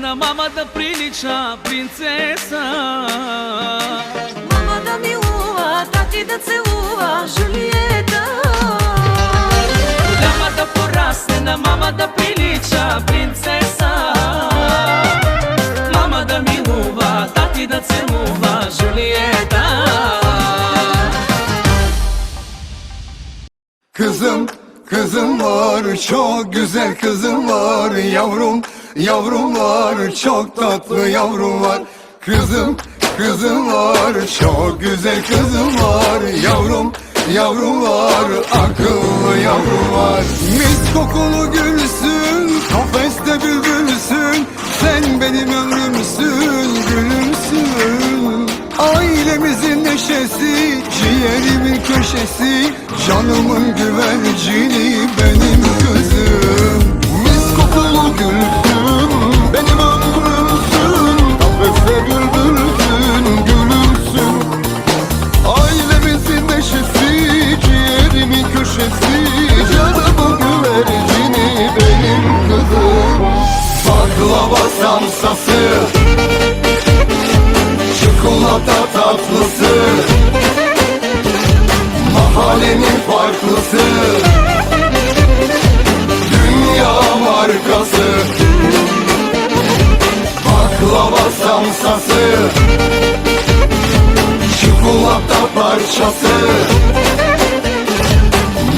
Na mama da prilicea prințesa. Mama da miua, tati da țeua, Julieta. Mama da porasne, tână mama da prilicea prințesa. Mama da miua, tati da țeua, Julieta. Kızım, kızım var, çok güzel kızım var yavrum yavrum var çok tatlı yavrum var. Kızım kızım var çok güzel kızım var. Yavrum yavrum var akıllı yavrum var. Mis kokulu gülsün kafeste bülbülsün. Sen benim ömrümsün gülümsün. Ailemizin neşesi, ciğerimin köşesi. Canımın güvercini benim kızım. Mis kokulu gülsün, benim ömrümsün Kafeste bülbülsün, gülümsün. Ailemizin neşesi, ciğerimin köşesi. Canımın güvercini benim kızım. Baklava samsası Çikolata tatlısı. Mahallenin farklısı. Dünya markası Samsası Çikolata parçası.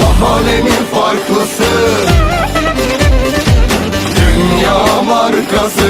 Mahallenin farklısı. Dünya markası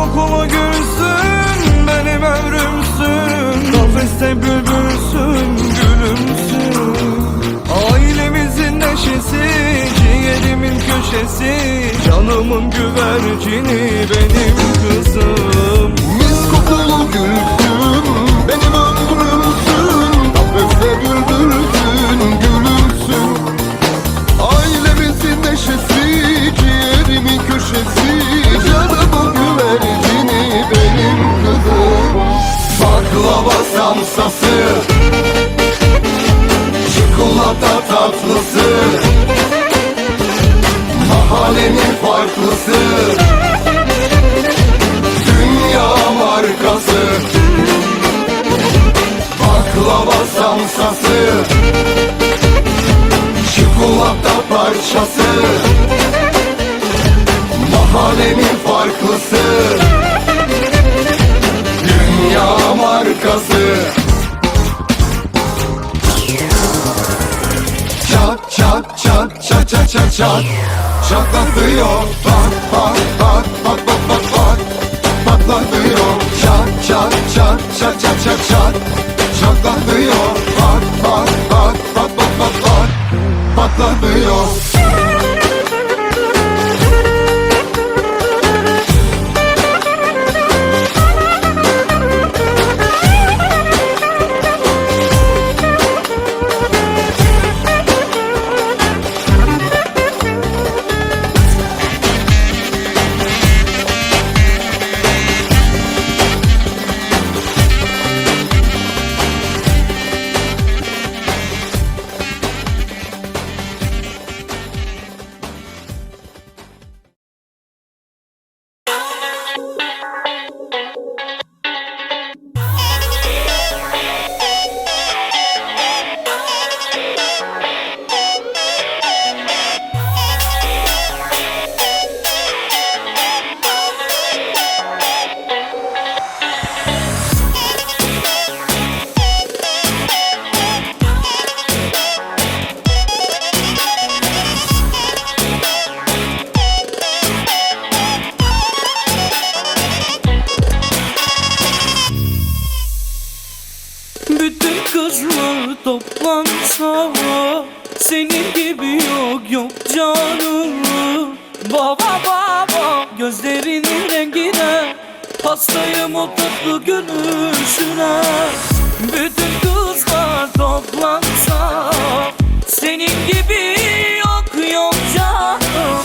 Kokulu gülsün benim ömrümsün. Kafeste bülbülsün gülümsün. Ailemizin neşesi ciğerimin köşesi. Canımın güvercini benim kızım. Mis kokulu gülsün Benim ömrümsün. Kafeste bülbülsün çat çat çat çat çat çat Çatlatıyor Pat pat pat pat pat pat pat Patlatıyor Çat çat çat çat çat çat çat Çatlatıyor Pat pat pat pat pat pat pat Patlatıyor Senin gibi yok yok canım. Baba baba gözlerinin rengine. Hastayım o tatlı gülüşüne. Bütün kızlar toplansa Senin gibi yok yok canım.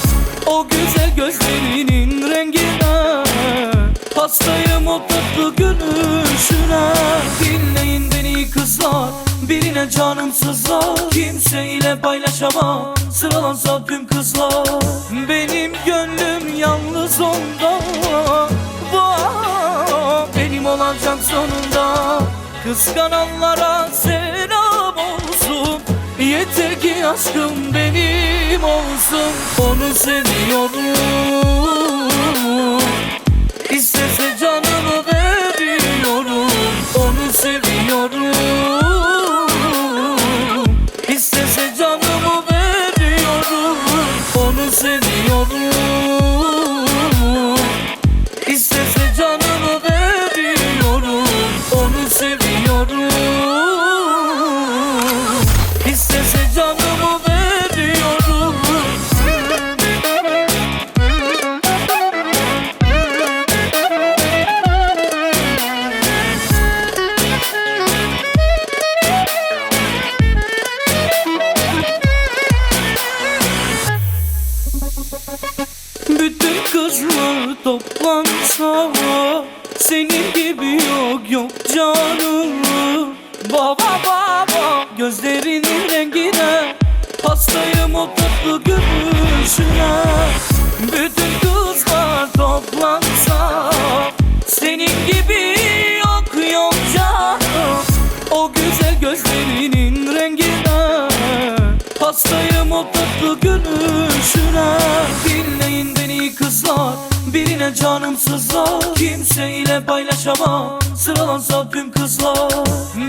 O güzel gözlerinin rengine. Hastayım o tatlı gülüşüne. Dinleyin beni kızlar Birine canım sızlar Kimseyle paylaşamam. Sıralansa tüm kızlar Benim gönlüm yalnız onda. Benim olacak sonunda. Kıskananlara selam olsun Yeter ki aşkım benim olsun. Onu seviyorum İstese canımı veriyorum. Onu seviyorum toplansa Senin gibi yok yok canım Baba baba gözlerinin rengine Hastayım o tatlı gülüşüne. Bütün kızlar toplansa Hastayım o tatlı gülüşüne Dinleyin beni kızlar Birine canım sızlar. Kimseyle paylaşamam Sıralansa tüm kızlar.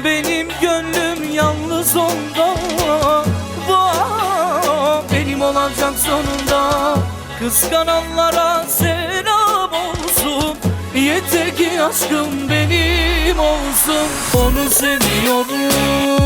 Benim gönlüm yalnız onda. Benim olacak sonunda. Kıskananlara selam olsun. Yeter ki aşkım benim olsun. Onu seviyorum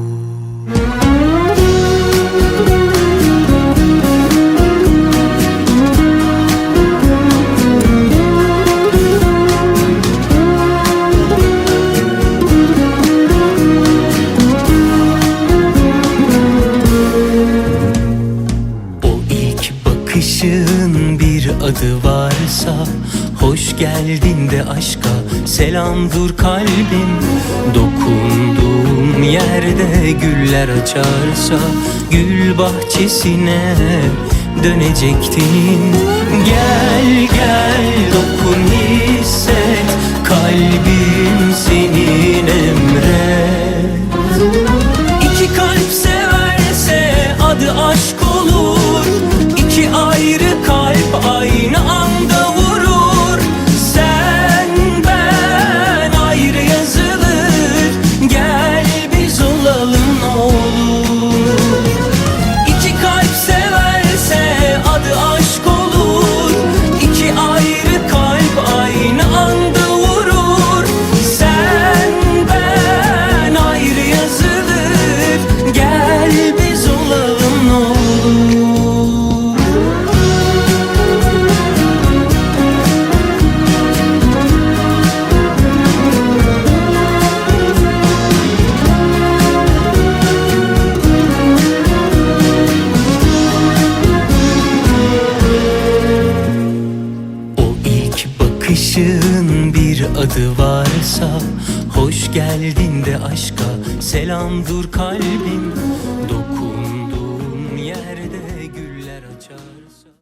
bakışın bir adı varsa Hoş geldin de aşka. Selam dur kalbim. Dokunduğum yerde güller açarsa Gül bahçesine dönecektin Gel gel dokun hisset Kalbim senin emret İki kalp severse adı aşk olur kalp aynı